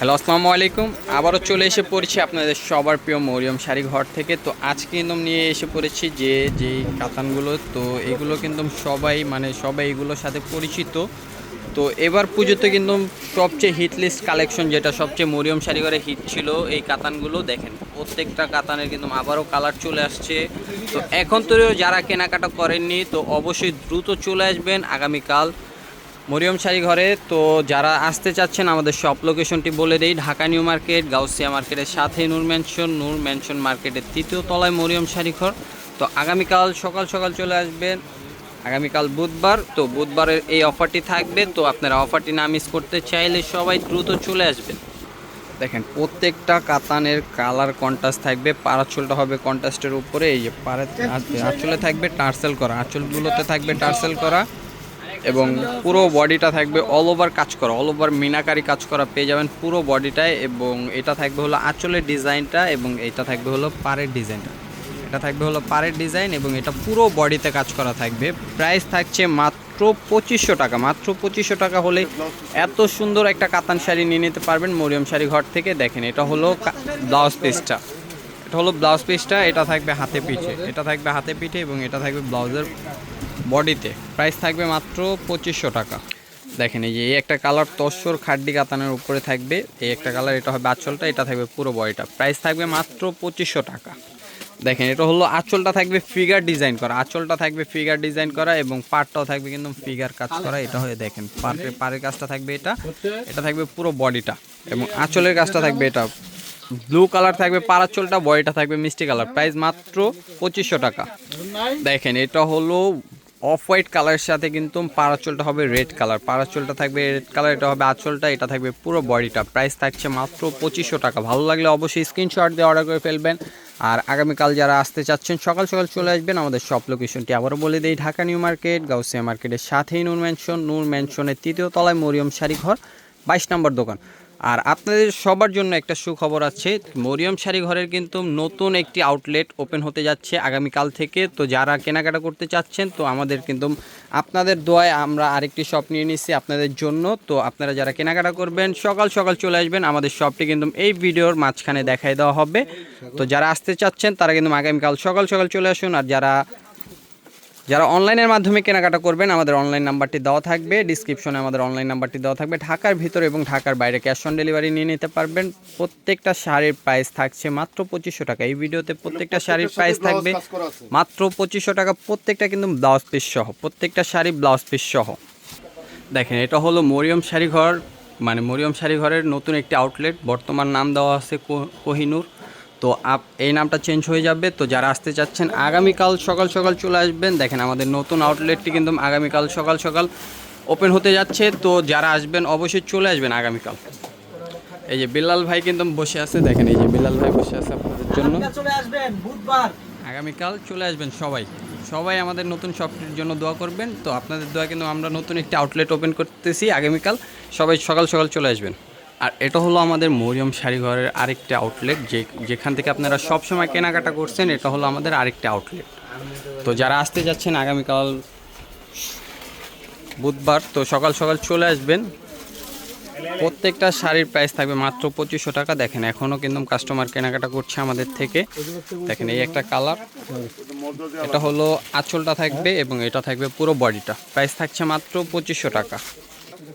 Hello, আসসালামু আলাইকুম। আবারও চলে এসে পড়েছি আপনাদের সবার প্রিয় মরিয়ম শাড়ি ঘর থেকে। তো আজকে কিন্তু নিয়ে এসে পড়েছি যে যে কাতানগুলো, তো এগুলো কিন্তু সবাই মানে সবাই এগুলোর সাথে পরিচিত। তো এবার পুজোতে কিন্তু সবচেয়ে হিট লিস্ট কালেকশন যেটা সবচেয়ে মরিয়ম শাড়ি ঘরে হিট ছিল, এই কাতানগুলো দেখেন। প্রত্যেকটা কাতানের কিন্তু আবারও কালার চলে আসছে। তো এখন তো যারা কেনাকাটা করেননি, তো অবশ্যই দ্রুত চলে আসবেন। আগামীকাল মরিয়ম শাড়ি ঘরে। তো যারা আসতে চাচ্ছেন, আমাদের শপ লোকেশনটি বলে দেই। ঢাকা নিউ মার্কেট, গাউসিয়া মার্কেটের সাথে নূর ম্যানশন নূর ম্যানশন মার্কেটের তৃতীয় তলায় মরিয়ম শাড়ি ঘর। তো আগামীকাল সকাল সকাল চলে আসবেন। আগামীকাল বুধবার। তো বুধবারের এই অফারটি থাকবে। তো আপনারা অফারটি না মিস করতে চাইলে সবাই দ্রুত চলে আসবেন। দেখেন, প্রত্যেকটা কাতানের কালার কন্ট্রাস্ট থাকবে। পারাচলটা হবে কন্ট্রাস্টের উপরে। এই যে আঁচলে থাকবে টার্সেল করা। আঁচলগুলোতে থাকবে টার্সেল করা। এবং পুরো বডিটা থাকবে অল ওভার কাজ করা অল ওভার মিনাকারি কাজ করা পেয়ে যাবেন পুরো বডিটায় এবং এটা থাকবে হলো আঁচলের ডিজাইনটা এবং এটা থাকবে হলো পাড়ের ডিজাইনটা। এটা থাকবে হলো পাড়ের ডিজাইন এবং এটা পুরো বডিতে কাজ করা থাকবে। প্রাইস থাকছে মাত্র পঁচিশশো টাকা, মাত্র পঁচিশশো টাকা হলে এত সুন্দর একটা কাতান শাড়ি নিয়ে নিতে পারবেন মরিয়ম শাড়ি ঘর থেকে। দেখেন, এটা হলো ব্লাউজ পিসটা এটা হলো ব্লাউজ পিসটা এটা থাকবে হাতে পিঠে, এটা থাকবে হাতে পিঠে এবং এটা থাকবে ব্লাউজের বডিতে। প্রাইস থাকবে মাত্র পঁচিশশো টাকা। দেখেন এই যে, এই একটা কালার তসর খাড্ডি কাতানের উপরে থাকবে। এই একটা কালার, এটা হবে আঁচলটা, এটা থাকবে পুরো বডিটা। প্রাইস থাকবে মাত্র পঁচিশশো টাকা। দেখেন, এটা হলো আঁচলটা থাকবে ফিগার ডিজাইন করা। আঁচলটা থাকবে ফিগার ডিজাইন করা এবং পাটটাও থাকবে কিন্তু ফিগার কাজ করা। এটা হয়ে দেখেন পাটের পাড়ের কাজটা থাকবে এটা। এটা থাকবে পুরো বডিটা এবং আঁচলের কাজটা থাকবে এটা। ব্লু কালার থাকবে পাড়াচলটা বডিটা থাকবে মিষ্টি কালার। প্রাইস মাত্র পঁচিশশো টাকা। দেখেন, এটা হলো অফ হোয়াইট কালারের সাথে কিন্তু পাড়াচলটা হবে রেড কালার। পাড়াচলটা থাকবে রেড কালার, এটা হবে আঁচলটা, এটা থাকবে পুরো বডিটা। প্রাইস থাকছে মাত্র পঁচিশশো টাকা। ভালো লাগলে অবশ্যই স্ক্রিনশট দিয়ে অর্ডার করে ফেলবেন। আর আগামীকাল যারা আসতে চাচ্ছেন, সকাল সকাল চলে আসবেন আমাদের শপ লোকেশনটি আবারও বলে দিই, ঢাকা নিউ মার্কেট, গাউসিয়া মার্কেটের সাথেই নূর ম্যানশন নূর ম্যানশনের তৃতীয় তলায় মরিয়ম শাড়ি ঘর বাইশ নম্বর দোকান। আর আপনাদের সবার জন্য একটা সুখবর আছে, মরিয়ম শাড়ি ঘরের কিন্তু নতুন একটি আউটলেট ওপেন হতে যাচ্ছে আগামীকাল থেকে। তো যারা কেনাকাটা করতে চাচ্ছেন, তো আমাদের কিন্তু আপনাদের দোয়ায় আমরা আরেকটি শপ নিয়ে নিচ্ছি আপনাদের জন্য। তো আপনারা যারা কেনাকাটা করবেন, সকাল সকাল চলে আসবেন, আমাদের শপটি কিন্তু এই ভিডিওর মাঝখানে দেখাই দেওয়া হবে। তো যারা আসতে চাচ্ছেন, তারা কিন্তু আগামীকাল সকাল সকাল চলে আসুন। আর যারা যারা অনলাইনের মাধ্যমে কেনাকাটা করবেন আমাদের অনলাইন নাম্বারটি দেওয়া থাকবে। ডিসক্রিপশনে আমাদের অনলাইন নাম্বারটি দেওয়া থাকবে। ঢাকার ভিতরে এবং ঢাকার বাইরে ক্যাশ অন ডেলিভারি নিয়ে নিতে পারবেন। প্রত্যেকটা শাড়ির প্রাইস থাকছে মাত্র পঁচিশশো টাকা। এই ভিডিওতে প্রত্যেকটা শাড়ির প্রাইস থাকবে মাত্র পঁচিশশো টাকা। প্রত্যেকটা কিন্তু ব্লাউজ পিস সহ প্রত্যেকটা শাড়ি ব্লাউজ পিস সহ। দেখেন এটা হলো মরিয়ম শাড়ি ঘর মানে মরিয়ম শাড়ি ঘরের নতুন একটি আউটলেট বর্তমান নাম দেওয়া আছে কোহিনুর। তো আপ এই নামটা চেঞ্জ হয়ে যাবে। তো যারা আসতে চাচ্ছেন আগামীকাল সকাল সকাল চলে আসবেন। দেখেন আমাদের নতুন আউটলেটটি কিন্তু আগামীকাল সকাল সকাল ওপেন হতে যাচ্ছে। তো যারা আসবেন অবশ্যই চলে আসবেন আগামীকাল। এই যে বিল্লাল ভাই কিন্তু বসে আছে। দেখেন এই যে বিল্লাল ভাই বসে আছে আপনাদের জন্য। চলে আসবেন বুধবার। আগামীকাল চলে আসবেন সবাই। সবাই আমাদের নতুন শপটির জন্য দোয়া করবেন। তো আপনাদের দোয়া কিন্তু আমরা নতুন একটি আউটলেট ওপেন করতেছি আগামীকাল। সবাই সকাল সকাল চলে আসবেন। আর এটা হলো আমাদের মরিয়ম শাড়িঘরের আরেকটি আউটলেট যে যেখান থেকে আপনারা সব সময় কেনাকাটা করছেন, এটা হলো আমাদের আরেকটি আউটলেট তো যারা আসতে যাচ্ছেন আগামীকাল বুধবার, তো সকাল সকাল চলে আসবেন। প্রত্যেকটা শাড়ির প্রাইস থাকবে মাত্র পঁচিশশো টাকা। দেখেন এখনও কিন্তু কাস্টমার কেনাকাটা করছে আমাদের থেকে। দেখেন, এই একটা কালার এটা হলো আঁচলটা থাকবে এবং এটা থাকবে পুরো বডিটা প্রাইস থাকছে মাত্র পঁচিশশো টাকা।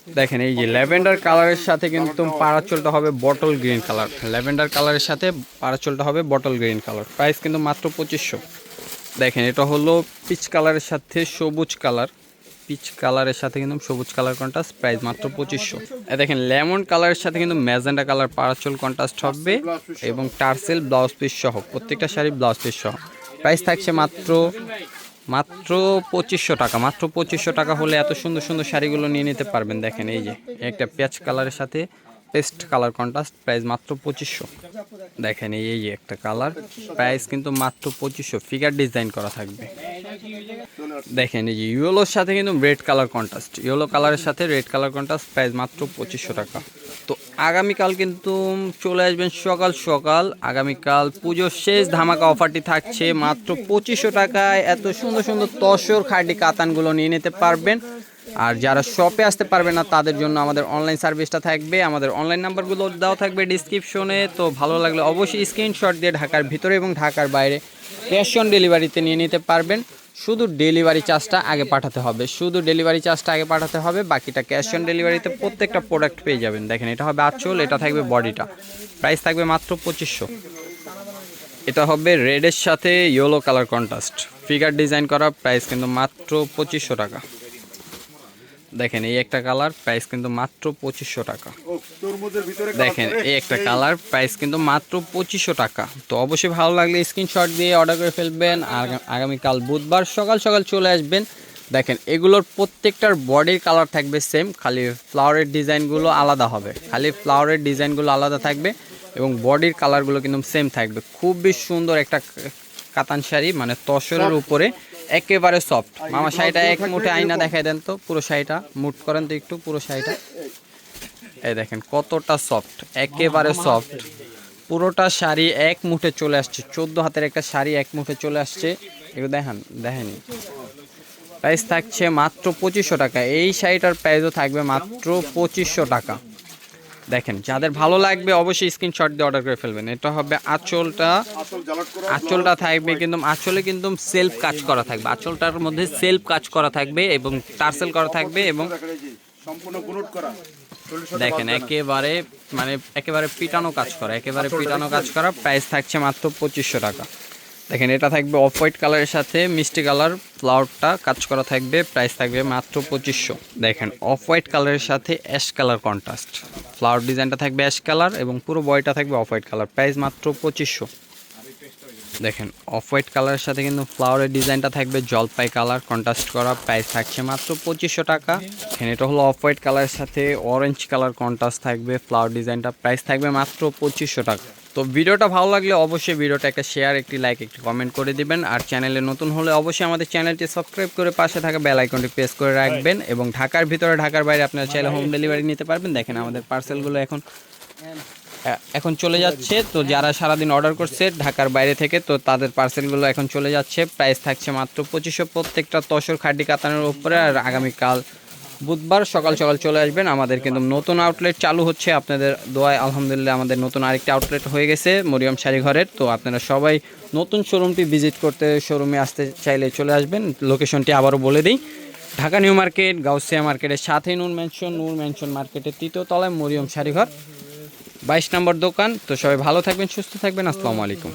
দেখেন, এই যে ল্যাভেন্ডার কালারের সাথে কিন্তু পাড়াচলটা হবে বটল গ্রিন কালার। ল্যাভেন্ডার কালারের সাথে পাড়াচলটা হবে বটল গ্রিন কালার। প্রাইস কিন্তু মাত্র পঁচিশশো। দেখেন, এটা হলো পিচ কালারের সাথে সবুজ কালার। পিচ কালারের সাথে কিন্তু সবুজ কালার কন্ট্রাস্ট প্রাইস মাত্র পঁচিশশো। দেখেন, লেমন কালারের সাথে কিন্তু ম্যাজেন্ডা কালার পারাচল কন্ট্রাস্ট হবে এবং টার্সেল ব্লাউজ পিস সহ, প্রত্যেকটা শাড়ি ব্লাউজ পিস সহ। প্রাইস থাকছে মাত্র মাত্র পঁচিশশো টাকা, মাত্র পঁচিশশো টাকা হলে এত সুন্দর সুন্দর শাড়িগুলো নিয়ে নিতে পারবেন। দেখেন এই যে, একটা পেঁয়াজ কালারের সাথে পেস্ট কালার কন্ট্রাস্ট, প্রাইস মাত্র পঁচিশশো। দেখেন এই যে একটা কালার, প্রাইস কিন্তু মাত্র পঁচিশশো। ফিগার ডিজাইন করা থাকবে। দেখেন এই যে, ইয়েলোর সাথে কিন্তু রেড কালার কন্ট্রাস্ট। ইয়েলো কালারের সাথে রেড কালার কন্ট্রাস্ট, প্রাইস মাত্র পঁচিশশো টাকা। তো আগামীকাল কিন্তু চলে আসবেন সকাল সকাল। আগামীকাল পুজোর শেষ ধামাকা অফারটি থাকছে মাত্র পঁচিশশো টাকায়। এত সুন্দর সুন্দর তসর খাটি কাতানগুলো নিয়ে নিতে পারবেন। আর যারা শপে আসতে পারবে না, তাদের জন্য আমাদের অনলাইন সার্ভিসটা থাকবে। আমাদের অনলাইন নাম্বারগুলো দেওয়া থাকবে ডিসক্রিপশনে তো ভালো লাগলে অবশ্যই স্ক্রিনশট দিয়ে ঢাকার ভিতরে এবং ঢাকার বাইরে ক্যাশ অন ডেলিভারিতে নিয়ে নিতে পারবেন। শুধু ডেলিভারি চার্জটা আগে পাঠাতে হবে। শুধু ডেলিভারি চার্জটা আগে পাঠাতে হবে, বাকিটা ক্যাশ অন ডেলিভারিতে প্রত্যেকটা প্রোডাক্ট পেয়ে যাবেন। দেখেন, এটা হবে আচল, এটা থাকবে বডিটা প্রাইস থাকবে মাত্র পঁচিশশো। এটা হবে রেডের সাথে yellow colour contrast figure design করা প্রাইস কিন্তু মাত্র পঁচিশশো টাকা। দেখেন এই একটা কালার প্রাইস কিন্তু মাত্র পঁচিশশো টাকা। দেখেন এই একটা কালার প্রাইস কিন্তু মাত্র পঁচিশশো টাকা। তো অবশ্যই ভালো লাগলে স্ক্রিনশট দিয়ে অর্ডার করে ফেলবেন। আর আগামীকাল বুধবার সকাল সকাল চলে আসবেন। দেখেন এগুলোর প্রত্যেকটার বডির কালার থাকবে সেম খালি ফ্লাওয়ারের ডিজাইনগুলো আলাদা হবে। খালি ফ্লাওয়ারের ডিজাইনগুলো আলাদা থাকবে এবং বডির কালারগুলো কিন্তু সেম থাকবে। খুবই সুন্দর একটা কাতান শাড়ি মানে তসরের উপরে একেবারে সফট মামা শাড়িটা এক মুঠে আয়না দেখাই দেন তো পুরো শাড়িটা। মুট করেন তো একটু পুরো শাড়িটা। এই দেখেন কতটা সফট একেবারে সফট পুরোটা শাড়ি এক মুঠে চলে আসছে চোদ্দ হাতের একটা শাড়ি এক মুঠে চলে আসছে। এগুলো দেখেন দেখেনি। প্রাইস থাকছে মাত্র পঁচিশশো টাকা। এই শাড়িটার প্রাইসও থাকবে মাত্র পঁচিশশো টাকা। দেখেন যাদের ভালো লাগবে অবশ্যই স্ক্রিনশট দিয়ে অর্ডার করে ফেলবেন। এটা হবে আঁচলটা। আঁচলটা থাকবে কিন্তু আঁচলে কিন্তু সেলফ কাজ করা থাকবে। আঁচলটার মধ্যে সেলফ কাজ করা থাকবে এবং টার্সেল করা থাকবে এবং সম্পূর্ণ করা। দেখেন একেবারে মানে একেবারে পিটানো কাজ করা একেবারে পিটানো কাজ করা। প্রাইস থাকছে মাত্র পঁচিশশো টাকা। দেখেন, এটা থাকবে অফ হোয়াইট কালারের সাথে মিষ্টি কালার, ফ্লাওয়ারটা কাজ করা থাকবে, প্রাইস থাকবে মাত্র পঁচিশশো। দেখেন অফ হোয়াইট কালারের সাথে অ্যাশ কালার কন্ট্রাস্ট। ফ্লাওয়ার ডিজাইনটা থাকবে অ্যাশ কালার এবং পুরো বয়টা থাকবে অফ হোয়াইট কালার, প্রাইস মাত্র পঁচিশশো। দেখেন অফ হোয়াইট কালারের সাথে কিন্তু ফ্লাওয়ারের ডিজাইনটা থাকবে জলপাই কালার, কন্ট্রাস্ট করা, প্রাইস থাকছে মাত্র পঁচিশশো টাকা। এখানে এটা হলো অফ হোয়াইট কালারের সাথে অরেঞ্জ কালার কন্ট্রাস্ট থাকবে, ফ্লাওয়ার ডিজাইনটা প্রাইস থাকবে মাত্র পঁচিশশো টাকা। তো ভিডিওটা ভালো লাগলে অবশ্যই ভিডিওটা একটা শেয়ার একটি লাইক একটি কমেন্ট করে দিবেন। আর চ্যানেলে নতুন হলে অবশ্যই আমাদের চ্যানেলটি সাবস্ক্রাইব করে পাশে থাকা বেল আইকনটি প্রেস করে রাখবেন এবং ঢাকার ভিতরে ঢাকার বাইরে আপনারা চাইলে হোম ডেলিভারি নিতে পারবেন। দেখেন আমাদের পার্সেলগুলো এখন এখন চলে যাচ্ছে। তো যারা সারাদিন অর্ডার করছে ঢাকার বাইরে থেকে তো তাদের পার্সেলগুলো এখন চলে যাচ্ছে। প্রাইস থাকছে মাত্র পঁচিশশো প্রত্যেকটা তসর খাড্ডি কাতানের উপরে। আর আগামীকাল বুধবার সকাল সকাল চলে আসবেন। আমাদের কিন্তু নতুন আউটলেট চালু হচ্ছে। আপনাদের দোয়ায় আলহামদুলিল্লাহ আমাদের নতুন আরেকটি আউটলেট হয়ে গেছে মরিয়ম শাড়িঘরের। তো আপনারা সবাই নতুন শোরুমটি ভিজিট করতে শোরুমে আসতে চাইলে চলে আসবেন। লোকেশনটি আবারও বলে দিই। ঢাকা নিউ মার্কেট, গাউসিয়া মার্কেটের সাথে নূর ম্যানশন নূর ম্যানশন মার্কেটের তৃতীয় তলায় মরিয়ম শাড়িঘর। বাইশ নম্বর দোকান। তো সবাই ভালো থাকবেন, সুস্থ থাকবেন। আসসালামু আলাইকুম।